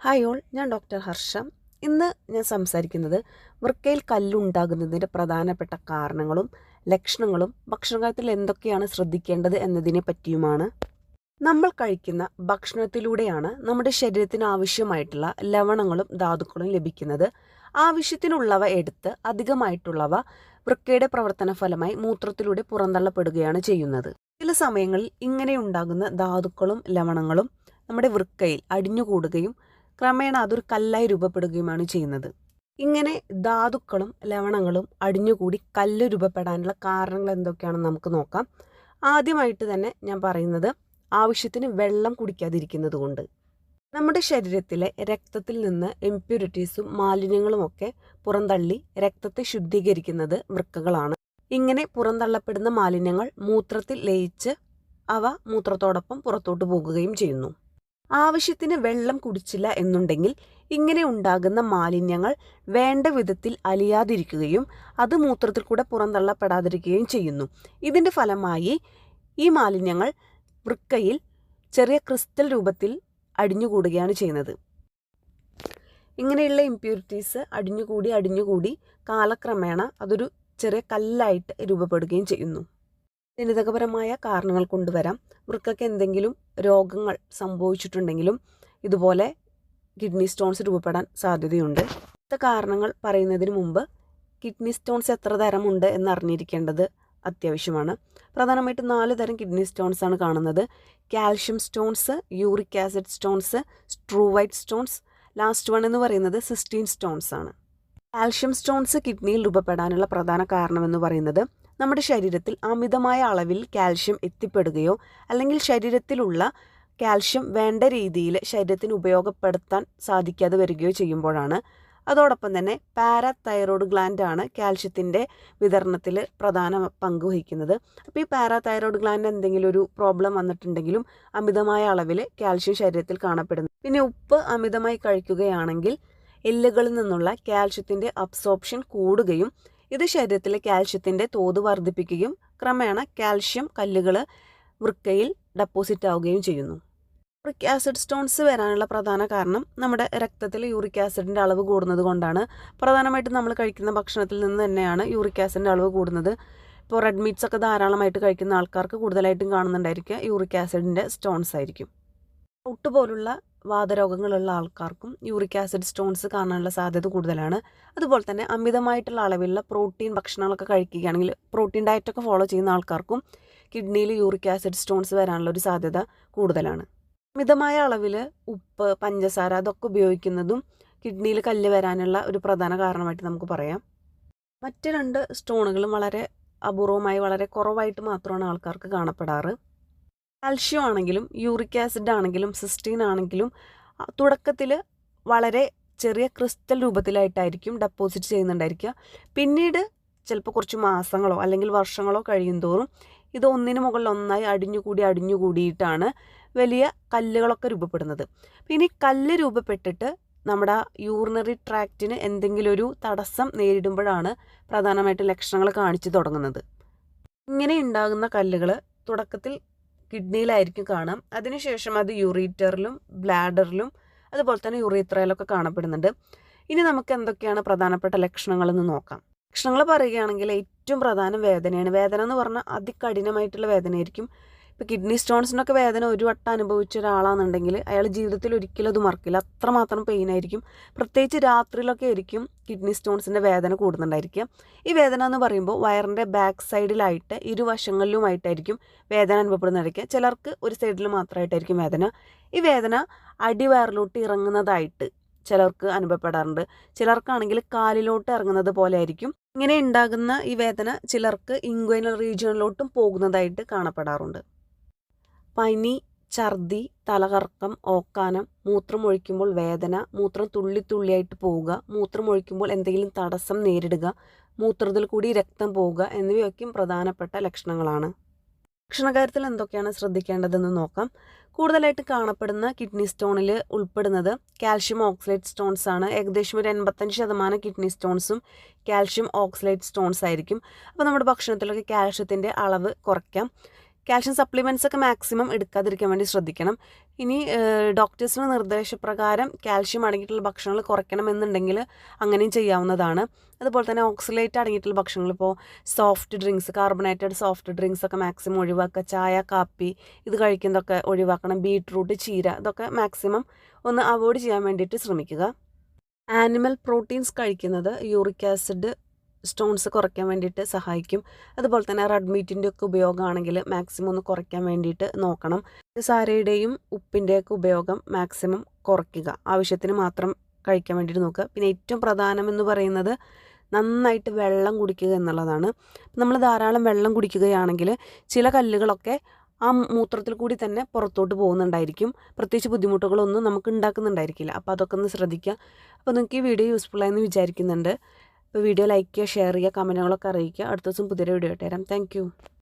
Hi all ഞാൻ doctor Harsham. ഇന്ന് ഞാൻ സംസാരിക്കുന്നത് വൃക്കയിൽ കല്ലുണ്ടാകുന്നതിന്റെ പ്രധാനപ്പെട്ട കാരണങ്ങളും ലക്ഷണങ്ങളും ഭക്ഷണകാര്യത്തിൽ എന്തൊക്കെയാണ് ശ്രദ്ധിക്കേണ്ടത് എന്നതിനെ പറ്റിയുമാണ്. നമ്മൾ കഴിക്കുന്ന ഭക്ഷണത്തിലൂടെയാണ് നമ്മുടെ ശരീരത്തിന് ആവശ്യമായിട്ടുള്ള ലവണങ്ങളും ധാതുക്കളും ലഭിക്കുന്നത്. ആവശ്യത്തിനുള്ളവ എടുത്ത് അധികമായിട്ടുള്ളവ വൃക്കയുടെ പ്രവർത്തന ഫലമായി മൂത്രത്തിലൂടെ പുറന്തള്ളപ്പെടുകയാണ് ചെയ്യുന്നത്. ചില സമയങ്ങളിൽ ഇങ്ങനെയുണ്ടാകുന്ന ധാതുക്കളും ലവണങ്ങളും നമ്മുടെ വൃക്കയിൽ അടിഞ്ഞുകൂടുകയും ക്രമേണ അതൊരു കല്ലായി രൂപപ്പെടുകയുമാണ് ചെയ്യുന്നത്. ഇങ്ങനെ ധാതുക്കളും ലവണങ്ങളും അടിഞ്ഞുകൂടി കല്ല് രൂപപ്പെടാനുള്ള കാരണങ്ങൾ എന്തൊക്കെയാണെന്ന് നമുക്ക് നോക്കാം. ആദ്യമായിട്ട് തന്നെ ഞാൻ പറയുന്നത് ആവശ്യത്തിന് വെള്ളം കുടിക്കാതിരിക്കുന്നത് കൊണ്ട്. നമ്മുടെ ശരീരത്തിലെ രക്തത്തിൽ നിന്ന് ഇമ്പ്യൂരിറ്റീസും മാലിന്യങ്ങളുമൊക്കെ പുറന്തള്ളി രക്തത്തെ ശുദ്ധീകരിക്കുന്നത് വൃക്കകളാണ്. ഇങ്ങനെ പുറന്തള്ളപ്പെടുന്ന മാലിന്യങ്ങൾ മൂത്രത്തിൽ ലയിച്ച് അവ മൂത്രത്തോടൊപ്പം പുറത്തോട്ട് പോകുകയും ചെയ്യുന്നു. ആവശ്യത്തിന് വെള്ളം കുടിച്ചില്ല എന്നുണ്ടെങ്കിൽ ഇങ്ങനെ ഉണ്ടാകുന്ന മാലിന്യങ്ങൾ വേണ്ട വിധത്തിൽ അലിയാതിരിക്കുകയും അത് മൂത്രത്തിൽ കൂടെ പുറന്തള്ളപ്പെടാതിരിക്കുകയും ചെയ്യുന്നു. ഇതിന്റെ ഫലമായി ഈ മാലിന്യങ്ങൾ വൃക്കയിൽ ചെറിയ ക്രിസ്റ്റൽ രൂപത്തിൽ അടിഞ്ഞുകൂടുകയാണ് ചെയ്യുന്നത്. ഇങ്ങനെയുള്ള ഇമ്പ്യൂരിറ്റീസ് അടിഞ്ഞുകൂടി അടിഞ്ഞുകൂടി കാലക്രമേണ അതൊരു ചെറിയ കല്ലായിട്ട് രൂപപ്പെടുകയും ചെയ്യുന്നു. ജനിതകപരമായ കാരണങ്ങൾ കൊണ്ടുവരാം. വൃക്കയ്ക്ക് എന്തെങ്കിലും രോഗങ്ങൾ സംഭവിച്ചിട്ടുണ്ടെങ്കിലും ഇതുപോലെ കിഡ്നി സ്റ്റോൺസ് രൂപപ്പെടാൻ സാധ്യതയുണ്ട്. ഇത്ത കാരണങ്ങൾ പറയുന്നതിന് മുമ്പ് കിഡ്നി സ്റ്റോൺസ് എത്ര തരമുണ്ട് എന്ന് അറിഞ്ഞിരിക്കേണ്ടത് അത്യാവശ്യമാണ്. പ്രധാനമായിട്ടും നാല് തരം കിഡ്നി സ്റ്റോൺസ് ആണ് കാണുന്നത്. Calcium stones uric acid stones struvite stones last one എന്ന് പറയുന്നത് സിസ്റ്റീൻ സ്റ്റോൺസ് ആണ്. കാൽഷ്യം സ്റ്റോൺസ് കിഡ്നിയിൽ രൂപപ്പെടാനുള്ള പ്രധാന കാരണമെന്ന് പറയുന്നത് നമ്മുടെ ശരീരത്തിൽ അമിതമായ അളവിൽ കാൽഷ്യം എത്തിപ്പെടുകയോ അല്ലെങ്കിൽ ശരീരത്തിലുള്ള കാൽഷ്യം വേണ്ട രീതിയിൽ ശരീരത്തിന് ഉപയോഗപ്പെടുത്താൻ സാധിക്കാതെ വരികയോ ചെയ്യുമ്പോഴാണ്. അതോടൊപ്പം തന്നെ പാരാതൈറോയ്ഡ് ഗ്ലാൻഡ് ആണ് കാൽഷ്യത്തിന്റെ വിതരണത്തിൽ പ്രധാന പങ്ക് വഹിക്കുന്നത്. അപ്പോൾ ഈ പാരാതൈറോയ്ഡ് ഗ്ലാൻഡ് എന്തെങ്കിലും ഒരു പ്രോബ്ലം വന്നിട്ടുണ്ടെങ്കിലും അമിതമായ അളവിൽ കാൽഷ്യം ശരീരത്തിൽ കാണപ്പെടുന്നു. പിന്നെ ഉപ്പ് അമിതമായി കഴിക്കുകയാണെങ്കിൽ എല്ലുകളിൽ നിന്നുള്ള കാൽഷ്യത്തിന്റെ അബ്സോർപ്ഷൻ കൂടുകയും ഇത് ശരീരത്തിലെ കാൽഷ്യത്തിന്റെ തോത് വർദ്ധിപ്പിക്കുകയും ക്രമേണ കാൽഷ്യം കല്ലുകൾ വൃക്കയിൽ ഡെപ്പോസിറ്റ് ആവുകയും ചെയ്യുന്നു. യൂറിക് ആസിഡ് സ്റ്റോൺസ് വരാനുള്ള പ്രധാന കാരണം നമ്മുടെ രക്തത്തിൽ യൂറിക് ആസിഡിന്റെ അളവ് കൂടുന്നത് കൊണ്ടാണ്. പ്രധാനമായിട്ടും നമ്മൾ കഴിക്കുന്ന ഭക്ഷണത്തിൽ നിന്ന് തന്നെയാണ് യൂറിക് ആസിഡിന്റെ അളവ് കൂടുന്നത്. ഇപ്പോൾ റെഡ് മീറ്റ്സ് ഒക്കെ ധാരാളമായിട്ട് കഴിക്കുന്ന ആൾക്കാർക്ക് കൂടുതലായിട്ടും കാണുന്നുണ്ടായിരിക്കുക യൂറിക് ആസിഡിന്റെ സ്റ്റോൺസ് ആയിരിക്കും. ഔട്ട് പോലുള്ള വാതരോഗങ്ങളുള്ള ആൾക്കാർക്കും യൂറിക് ആസിഡ് സ്റ്റോൺസ് കാണാനുള്ള സാധ്യത കൂടുതലാണ്. അതുപോലെ തന്നെ അമിതമായിട്ടുള്ള അളവിലുള്ള പ്രോട്ടീൻ ഭക്ഷണങ്ങളൊക്കെ കഴിക്കുകയാണെങ്കിൽ പ്രോട്ടീൻ ഡയറ്റൊക്കെ ഫോളോ ചെയ്യുന്ന ആൾക്കാർക്കും കിഡ്നിയിൽ യൂറിക് ആസിഡ് സ്റ്റോൺസ് വരാനുള്ള ഒരു സാധ്യത കൂടുതലാണ്. മിതമായ അളവിൽ ഉപ്പ് പഞ്ചസാര അതൊക്കെ ഉപയോഗിക്കുന്നതും കിഡ്നിയിൽ കല്ല് വരാനുള്ള ഒരു പ്രധാന കാരണമായിട്ട് നമുക്ക് പറയാം. മറ്റ് രണ്ട് സ്റ്റോണുകളും വളരെ അപൂർവമായി വളരെ കുറവായിട്ട് മാത്രമാണ് ആൾക്കാർക്ക് കാണപ്പെടാറ്. കാൽഷ്യം ആണെങ്കിലും യൂറിക് ആസിഡ് ആണെങ്കിലും സിസ്റ്റീൻ ആണെങ്കിലും തുടക്കത്തിൽ വളരെ ചെറിയ ക്രിസ്റ്റൽ രൂപത്തിലായിട്ടായിരിക്കും ഡെപ്പോസിറ്റ് ചെയ്യുന്നുണ്ടായിരിക്കുക. പിന്നീട് ചിലപ്പോൾ കുറച്ച് മാസങ്ങളോ അല്ലെങ്കിൽ വർഷങ്ങളോ കഴിയുന്തോറും ഇത് ഒന്നിനു മുകളിൽ ഒന്നായി അടിഞ്ഞുകൂടി അടിഞ്ഞുകൂടിയിട്ടാണ് വലിയ കല്ലുകളൊക്കെ രൂപപ്പെടുന്നത്. ഈ കല്ല് രൂപപ്പെട്ടിട്ട് നമ്മുടെ യൂറിനറി ട്രാക്റ്റിന് എന്തെങ്കിലും ഒരു തടസ്സം നേരിടുമ്പോഴാണ് പ്രധാനമായിട്ടും ലക്ഷണങ്ങൾ കാണിച്ചു തുടങ്ങുന്നത്. ഇങ്ങനെ ഉണ്ടാകുന്ന കല്ലുകൾ തുടക്കത്തിൽ കിഡ്നിയിലായിരിക്കും കാണാം. അതിനുശേഷം അത് യൂറീറ്ററിലും ബ്ലാഡറിലും അതുപോലെ തന്നെ യുറീത്രയിലൊക്കെ കാണപ്പെടുന്നുണ്ട്. ഇനി നമുക്ക് എന്തൊക്കെയാണ് പ്രധാനപ്പെട്ട ലക്ഷണങ്ങൾ എന്ന് നോക്കാം. ലക്ഷണങ്ങൾ പറയുകയാണെങ്കിൽ ഏറ്റവും പ്രധാനം വേദനയാണ്. വേദന എന്ന് പറഞ്ഞാൽ അതികഠിനമായിട്ടുള്ള വേദനയായിരിക്കും. ഇപ്പോൾ കിഡ്നി സ്റ്റോൺസിനൊക്കെ വേദന ഒരു വട്ടം അനുഭവിച്ച ഒരാളാണെന്നുണ്ടെങ്കിൽ അയാൾ ജീവിതത്തിൽ ഒരിക്കലും അത് മറക്കില്ല. അത്രമാത്രം പെയിൻ ആയിരിക്കും. പ്രത്യേകിച്ച് രാത്രിയിലൊക്കെ ആയിരിക്കും കിഡ്നി സ്റ്റോൺസിന്റെ വേദന കൂടുന്നുണ്ടായിരിക്കുക. ഈ വേദന എന്ന് പറയുമ്പോൾ വയറിന്റെ ബാക്ക് സൈഡിലായിട്ട് ഇരുവശങ്ങളിലുമായിട്ടായിരിക്കും വേദന അനുഭവപ്പെടുന്നതായിരിക്കുക. ചിലർക്ക് ഒരു സൈഡിൽ മാത്രമായിട്ടായിരിക്കും വേദന. ഈ വേദന അടിവയറിലോട്ട് ഇറങ്ങുന്നതായിട്ട് ചിലർക്ക് അനുഭവപ്പെടാറുണ്ട്. ചിലർക്കാണെങ്കിൽ കാലിലോട്ട് ഇറങ്ങുന്നത് പോലെ ആയിരിക്കും ഇങ്ങനെ ഉണ്ടാകുന്ന ഈ വേദന ചിലർക്ക് ഇൻഗ്വൈനൽ റീജിയണിലോട്ടും പോകുന്നതായിട്ട് കാണപ്പെടാറുണ്ട്. പനി ഛർദി തലകറക്കം ഓക്കാനം മൂത്രം ഒഴിക്കുമ്പോൾ വേദന മൂത്രം തുള്ളി തുള്ളിയായിട്ട് പോവുക മൂത്രം ഒഴിക്കുമ്പോൾ എന്തെങ്കിലും തടസ്സം നേരിടുക മൂത്രത്തിൽ കൂടി രക്തം പോവുക എന്നിവയൊക്കെയും പ്രധാനപ്പെട്ട ലക്ഷണങ്ങളാണ്. ഭക്ഷണകാര്യത്തിൽ എന്തൊക്കെയാണ് ശ്രദ്ധിക്കേണ്ടതെന്ന് നോക്കാം. കൂടുതലായിട്ട് കാണപ്പെടുന്ന കിഡ്നി സ്റ്റോണിൽ ഉൾപ്പെടുന്നത് കാൽഷ്യം ഓക്സലേറ്റ് സ്റ്റോൺസ് ആണ്. ഏകദേശം ഒരു എൺപത്തഞ്ച് ശതമാനം കിഡ്നി സ്റ്റോൺസും കാൽഷ്യം ഓക്സലേറ്റ് സ്റ്റോൺസ് ആയിരിക്കും. അപ്പോൾ നമ്മുടെ ഭക്ഷണത്തിലൊക്കെ കാൽഷ്യത്തിന്റെ അളവ് കുറയ്ക്കാം. കാൽഷ്യം സപ്ലിമെന്റ്സ് ഒക്കെ മാക്സിമം എടുക്കാതിരിക്കാൻ വേണ്ടി ശ്രദ്ധിക്കണം. ഇനി ഡോക്ടേഴ്സിന്റെ നിർദ്ദേശപ്രകാരം കാൽഷ്യം അടങ്ങിയിട്ടുള്ള ഭക്ഷണങ്ങൾ കുറയ്ക്കണമെന്നുണ്ടെങ്കിൽ അങ്ങനെയും ചെയ്യാവുന്നതാണ്. അതുപോലെ തന്നെ ഓക്സിലേറ്റ് അടങ്ങിയിട്ടുള്ള ഭക്ഷണങ്ങൾ ഇപ്പോൾ soft drinks carbonated soft drinks ഒക്കെ മാക്സിമം ഒഴിവാക്കുക. ചായ കാപ്പി ഇത് കഴിക്കുന്നതൊക്കെ ഒഴിവാക്കണം. ബീട്രൂട്ട് ചീര ഇതൊക്കെ മാക്സിമം ഒന്ന് അവോയ്ഡ് ചെയ്യാൻ വേണ്ടിയിട്ട് ശ്രമിക്കുക. ആനിമൽ പ്രോട്ടീൻസ് കഴിക്കുന്നത് യൂറിക് ആസിഡ് സ്റ്റോൺസ് കുറയ്ക്കാൻ വേണ്ടിയിട്ട് സഹായിക്കും. അതുപോലെ തന്നെ റെഡ് മീറ്റിന്റെ ഒക്കെ ഉപയോഗമാണെങ്കിൽ മാക്സിമം ഒന്ന് കുറയ്ക്കാൻ വേണ്ടിയിട്ട് നോക്കണം. സാരയുടെയും ഉപ്പിന്റെയൊക്കെ ഉപയോഗം മാക്സിമം കുറയ്ക്കുക. ആവശ്യത്തിന് മാത്രം കഴിക്കാൻ വേണ്ടിയിട്ട് നോക്കുക. പിന്നെ ഏറ്റവും പ്രധാനമെന്ന് പറയുന്നത് നന്നായിട്ട് വെള്ളം കുടിക്കുക എന്നുള്ളതാണ്. നമ്മൾ ധാരാളം വെള്ളം കുടിക്കുകയാണെങ്കിൽ ചില കല്ലുകളൊക്കെ ആ മൂത്രത്തിൽ കൂടി തന്നെ പുറത്തോട്ട് പോകുന്നുണ്ടായിരിക്കും. പ്രത്യേകിച്ച് ബുദ്ധിമുട്ടുകളൊന്നും നമുക്ക് ഉണ്ടാക്കുന്നുണ്ടായിരിക്കില്ല. അപ്പോൾ അതൊക്കെ ഒന്ന് ശ്രദ്ധിക്കുക. അപ്പോൾ നിങ്ങൾക്ക് ഈ വീഡിയോ യൂസ്ഫുൾ ആയെന്ന് വിചാരിക്കുന്നുണ്ട്. അപ്പോൾ വീഡിയോ ലൈക്ക് ചെയ്യുക ഷെയർ ചെയ്യുക കമന്റുകളൊക്കെ അറിയിക്കുക. അടുത്ത ദിവസം പുതിയൊരു വീഡിയോ ഇട്ടുതരാം താങ്ക്